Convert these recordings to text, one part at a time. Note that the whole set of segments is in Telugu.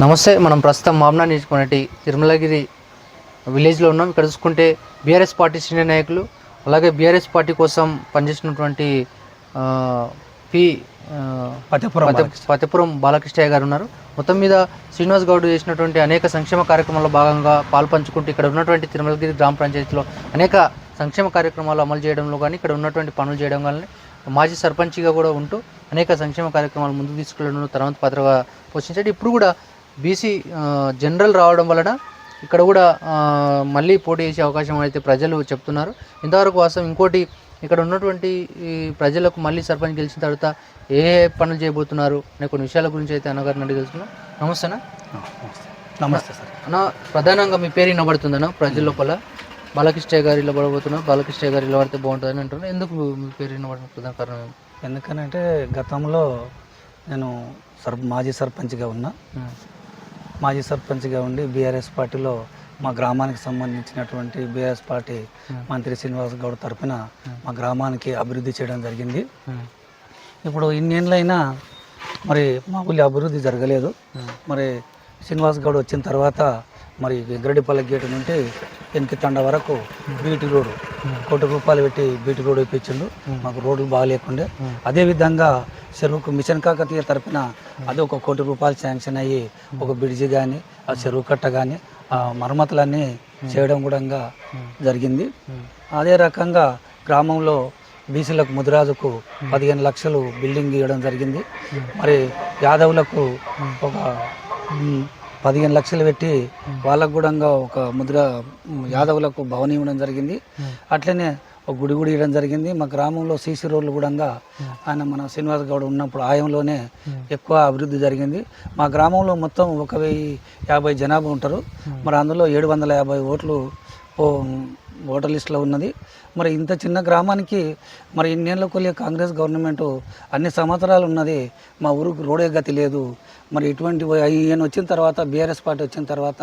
నమస్తే మనం ప్రస్తుతం మామ్నా నియోజకవర్గం తిరుమలగిరి విలేజ్లో ఉన్నాం. ఇక్కడ చూసుకుంటే బీఆర్ఎస్ పార్టీ సీనియర్ నాయకులు అలాగే బీఆర్ఎస్ పార్టీ కోసం పనిచేసినటువంటి పి పతిపురం పతి- పతిపురం బాలకృష్ణయ్య గారు ఉన్నారు. మొత్తం మీద శ్రీనివాస్ గౌడ్ చేసినటువంటి అనేక సంక్షేమ కార్యక్రమాల్లో భాగంగా పాల్పంచుకుంటూ ఇక్కడ ఉన్నటువంటి తిరుమలగిరి గ్రామ పంచాయతీలో అనేక సంక్షేమ కార్యక్రమాలు అమలు చేయడంలో కానీ ఇక్కడ ఉన్నటువంటి పనులు చేయడం కానీ మాజీ సర్పంచ్గా కూడా ఉంటూ అనేక సంక్షేమ కార్యక్రమాలు ముందుకు తీసుకెళ్ళడం తర్వాత పాత్రగా పోషించాడు. ఇప్పుడు కూడా బీసీ జనరల్ రావడం వలన ఇక్కడ కూడా మళ్ళీ పోటీ చేసే అవకాశం అయితే ప్రజలు చెప్తున్నారు. ఇంతవరకు వాస్తవం ఇంకోటి ఇక్కడ ఉన్నటువంటి ప్రజలకు మళ్ళీ సర్పంచ్ గెలిచిన తర్వాత ఏ ఏ పనులు చేయబోతున్నారు అనే కొన్ని విషయాల గురించి అయితే అన్నగారిని అడిగి తెలుసుకున్నాం నమస్తేనా నమస్తే. సార్. అన్న ప్రధానంగా మీ పేరు వినబడుతుందన్న ప్రజల లోపల. బాలకృష్ణ గారు ఇలా పడబోతున్నారు బాలకృష్ణ గారు ఇలా పడితే బాగుంటుందని అంటున్నారు. ఎందుకు మీ పేరు వినబడడం ప్రధాన కారణం? ఎందుకనంటే గతంలో నేను సర్ మాజీ సర్పంచ్గా ఉన్నా. మాజీ సర్పంచ్గా ఉండి బీఆర్ఎస్ పార్టీలో మా గ్రామానికి సంబంధించినటువంటి బీఆర్ఎస్ పార్టీ. మంత్రి శ్రీనివాస్ గౌడ్ తరపున మా గ్రామానికి అభివృద్ధి చేయడం జరిగింది. ఇప్పుడు ఇన్నేళ్ళైనా మరి మా ఊళ్ళో అభివృద్ధి జరగలేదు. మరి శ్రీనివాస్ గౌడ్ వచ్చిన తర్వాత మరి వెంకరెడ్డిపల్లి గేటు నుండి వెనక్కి తండ వరకు బీటీ రోడ్డు కోటి రూపాయలు పెట్టి బీటీ రోడ్ వేయించిండు మాకు రోడ్లు బాగాలేకుండే. అదేవిధంగా చెరువుకు మిషన్ కాకతీయ తరపున అది ఒక కోటి రూపాయలు శాంక్షన్ అయ్యి ఒక బ్రిడ్జి కానీ ఆ చెరువు కట్ట కానీ ఆ మరమ్మతులన్నీ చేయడం కూడా జరిగింది. అదే రకంగా గ్రామంలో బీసీలకు ముదిరాజుకు పదిహేను లక్షలు బిల్డింగ్ ఇవ్వడం జరిగింది. మరి యాదవులకు ఒక పదిహేను లక్షలు పెట్టి వాళ్ళకు కూడా ఒక ముద్ర యాదవులకు భవనం ఇవ్వడం జరిగింది. అట్లనే ఒక గుడి గుడి ఇవ్వడం జరిగింది. మా గ్రామంలో సీసీ రోడ్లు కూడా ఆయన మన శ్రీనివాస్ గౌడ్ ఉన్నప్పుడు ఆయంలోనే ఎక్కువ అభివృద్ధి జరిగింది. మా గ్రామంలో మొత్తం ఒక వెయ్యి యాభై జనాభా ఉంటారు. మరి అందులో ఏడు వందల యాభై ఓట్లు ఓ ఓటర్ లిస్టులో ఉన్నది. మరి ఇంత చిన్న గ్రామానికి మరి ఇన్నేళ్ళ కొలియ కాంగ్రెస్ గవర్నమెంట్ అన్ని సంవత్సరాలు ఉన్నది. మా ఊరికి రోడే గతి లేదు. మరి ఇటువంటి ఈయన వచ్చిన తర్వాత బీఆర్ఎస్ పార్టీ వచ్చిన తర్వాత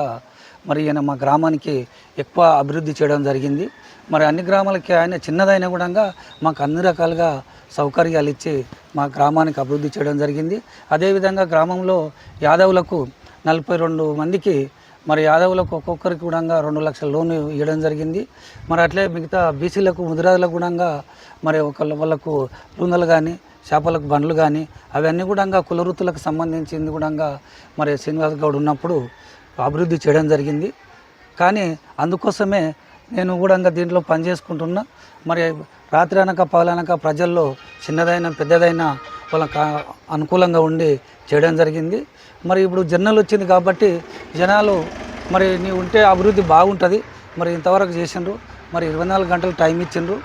మరి ఈయన మా గ్రామానికి ఎక్కువ అభివృద్ధి చేయడం జరిగింది. మరి అన్ని గ్రామాలకి ఆయన చిన్నదైనా కూడా మాకు అన్ని రకాలుగా సౌకర్యాలు ఇచ్చి మా గ్రామానికి అభివృద్ధి చేయడం జరిగింది. అదేవిధంగా గ్రామంలో యాదవులకు నలభై రెండు మందికి మరి యాదవులకు ఒక్కొక్కరికి కూడా రెండు లక్షల లోన్ ఇవ్వడం జరిగింది. మరి అట్లే మిగతా బీసీలకు ముదిరాజులకు కూడా మరి ఒక వాళ్ళకు లూనలు కానీ చేపలకు బండ్లు కానీ అవన్నీ కూడా కుల వృత్తులకు సంబంధించింది కూడా మరి శ్రీనివాస్ గౌడ్ ఉన్నప్పుడు అభివృద్ధి చేయడం జరిగింది. కానీ అందుకోసమే నేను కూడా దీంట్లో పనిచేసుకుంటున్నా మరి రాత్రి అనక పగలనక ప్రజల్లో చిన్నదైన పెద్దదైన వాళ్ళకి అనుకూలంగా ఉండి చేయడం జరిగింది. మరి ఇప్పుడు జర్నల్ వచ్చింది కాబట్టి జనాలు మరి నీ ఉంటే అభివృద్ధి బాగుంటుంది. మరి ఇంతవరకు చేసిండ్రు. మరి ఇరవై నాలుగు గంటలు టైం ఇచ్చిండ్రు.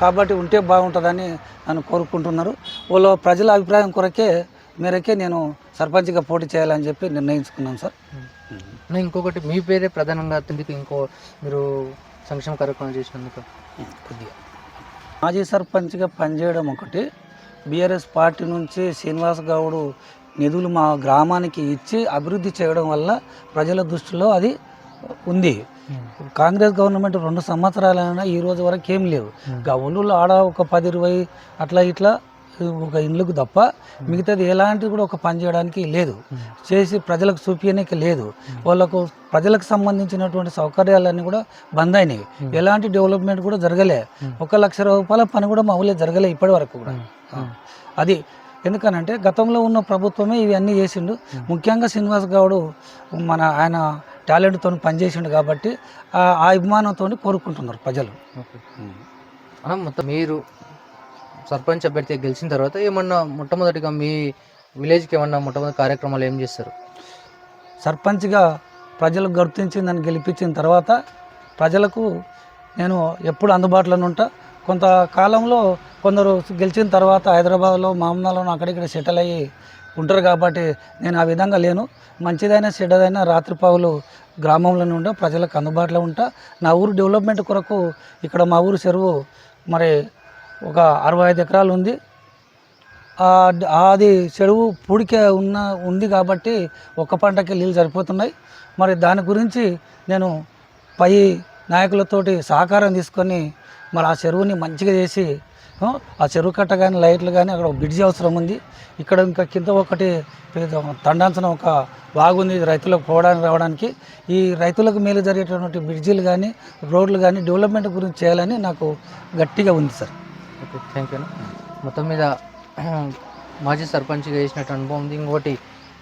కాబట్టి ఉంటే బాగుంటుందని నన్ను కోరుకుంటున్నారు. వాళ్ళు ప్రజల అభిప్రాయం కొరకే మేరకే నేను సర్పంచ్గా పోటీ చేయాలని చెప్పి నిర్ణయించుకున్నాను సార్. ఇంకొకటి మీ పేరే ప్రధానంగా ఇంకో మీరు సంక్షేమ కార్యక్రమం చేసినందుకు. కొద్దిగా. మాజీ సర్పంచ్గా పనిచేయడం ఒకటి. బీఆర్ఎస్ పార్టీ నుంచి శ్రీనివాస్ గౌడ్ నిధులు మా గ్రామానికి ఇచ్చి అభివృద్ధి చేయడం వల్ల ప్రజల దృష్టిలో అది ఉంది. కాంగ్రెస్ గవర్నమెంట్ రెండు సంవత్సరాలైనా ఈ రోజు వరకు ఏం లేవు. గౌన్లు ఆడ ఒక పది ఇరవై అట్లా ఇట్లా ఒక ఇండ్లకు తప్ప మిగతాది ఎలాంటిది కూడా ఒక పని చేయడానికి లేదు. చేసి ప్రజలకు చూపించడానికి లేదు. వాళ్ళకు ప్రజలకు సంబంధించినటువంటి సౌకర్యాలన్నీ కూడా బంద్ అయినాయి. ఎలాంటి డెవలప్మెంట్ కూడా జరగలే. ఒక లక్ష రూపాయల పని కూడా మా ఊళ్ళో జరగలే ఇప్పటి వరకు కూడా. అది ఎందుకనంటే గతంలో ఉన్న ప్రభుత్వమే ఇవన్నీ చేసిండు. ముఖ్యంగా శ్రీనివాస్ గౌడ్ మన ఆయన టాలెంట్తో పనిచేసిండు కాబట్టి ఆ అభిమానంతో కోరుకుంటున్నారు ప్రజలు. మొత్తం మీరు సర్పంచ్ అభ్యర్థి గెలిచిన తర్వాత ఏమన్నా మొట్టమొదటిగా మీ విలేజ్కి ఏమన్నా మొట్టమొదటి కార్యక్రమాలు ఏం చేస్తారు? సర్పంచ్గా ప్రజలకు గుర్తించి నన్ను గెలిపించిన తర్వాత ప్రజలకు నేను ఎప్పుడు అందుబాటులోనే ఉంటా. కొంతకాలంలో కొందరు గెలిచిన తర్వాత హైదరాబాద్లో మామూలులో అక్కడిక్కడ సెటిల్ అయ్యి ఉంటారు కాబట్టి నేను ఆ విధంగా లేను. మంచిదైనా చెడ్డదైనా రాత్రిపావులు గ్రామంలోనే ఉండా ప్రజలకు అందుబాటులో ఉంటా. నా ఊరు డెవలప్మెంట్ కొరకు ఇక్కడ మా ఊరు చెరువు మరి ఒక అరవై ఐదు ఎకరాలు ఉంది. అది చెరువు పూడికే ఉన్న ఉంది కాబట్టి ఒక్క పంటకి నీళ్ళు సరిపోతున్నాయి. మరి దాని గురించి నేను పై నాయకులతోటి సహకారం తీసుకొని మరి ఆ చెరువుని మంచిగా చేసి ఆ, చెరువు కట్ట కానీ లైట్లు కానీ అక్కడ ఒక బ్రిడ్జి అవసరం ఉంది. ఇక్కడ ఇంకా కింద ఒకటి తండాల్సిన ఒక బాగుంది రైతులకు పోవడానికి రావడానికి. ఈ రైతులకు మేలు జరిగేటటువంటి బ్రిడ్జిలు కానీ రోడ్లు కానీ డెవలప్మెంట్ గురించి చేయాలని నాకు గట్టిగా ఉంది సార్. ఓకే థ్యాంక్ యూ మొత్తం మీద మాజీ సర్పంచ్గా చేసినట్టు అనుభవం ఉంది. ఇంకోటి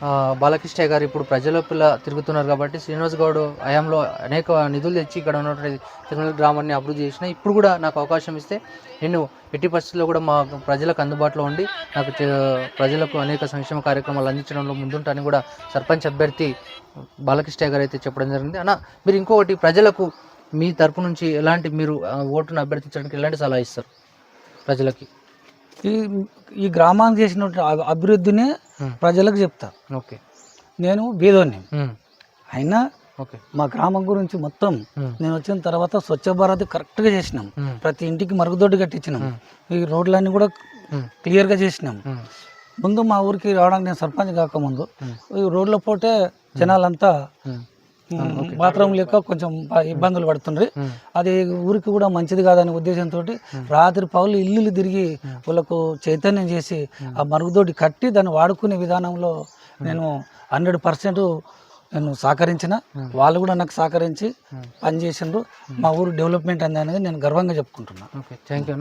బాలకృష్ణయ్య బాలకృష్ణ గారు ఇప్పుడు ప్రజల పిల్ల తిరుగుతున్నారు కాబట్టి శ్రీనివాస్ గౌడ్ హయాంలో అనేక నిధులు తెచ్చి ఇక్కడ ఉన్నటువంటి తిరుమల గ్రామాన్ని అభివృద్ధి చేసిన ఇప్పుడు కూడా నాకు అవకాశం ఇస్తే నేను ఎట్టి పరిస్థితుల్లో కూడా మా ప్రజలకు అందుబాటులో ఉండి నాకు చే- ప్రజలకు అనేక సంక్షేమ కార్యక్రమాలు అందించడంలో ముందుంటానని కూడా సర్పంచ్ అభ్యర్థి బాలకృష్ణ గారు అయితే చెప్పడం జరిగింది. అన్న మీరు ఇంకొకటి ప్రజలకు మీ తరపు నుంచి ఎలాంటి మీరు ఆ, ఓటును అభ్యర్థించడానికి ఎలాంటి సలహా ఇస్తారు? ప్రజలకి. ఈ ఈ గ్రామానికి అభి- అభివృద్ధిని. ప్రజలకు చెప్తా ఓకే. నేను బీదోని అయినా ఓకే. మా గ్రామం గురించి మొత్తం నేను వచ్చిన తర్వాత స్వచ్ఛ భారత్ కరెక్ట్గా చేసినాం. ప్రతి ఇంటికి మరుగుదొడ్డి కట్టించినాం. ఈ రోడ్లన్నీ కూడా క్లియర్గా చేసినాం. ముందు మా ఊరికి రావడానికి నేను సర్పంచ్ కాకముందు ఈ రోడ్ల పోతే జనాలంతా బాత్రూమ్ లేక కొంచెం ఇబ్బందులు పడుతుండ్రి. అది ఊరికి కూడా మంచిది కాదనే ఉద్దేశంతో రాత్రి పౌలు ఇల్లులు తిరిగి వాళ్ళకు చైతన్యం చేసి ఆ మరుగుదొడ్డి కట్టి దాన్ని వాడుకునే విధానంలో నేను హండ్రెడ్ పర్సెంట్ నేను సహకరించిన. వాళ్ళు కూడా నాకు సహకరించి పనిచేసిండ్రు. మా ఊరు డెవలప్మెంట్ అనేది నేను గర్వంగా చెప్పుకుంటున్నాను ఓకే. Thank you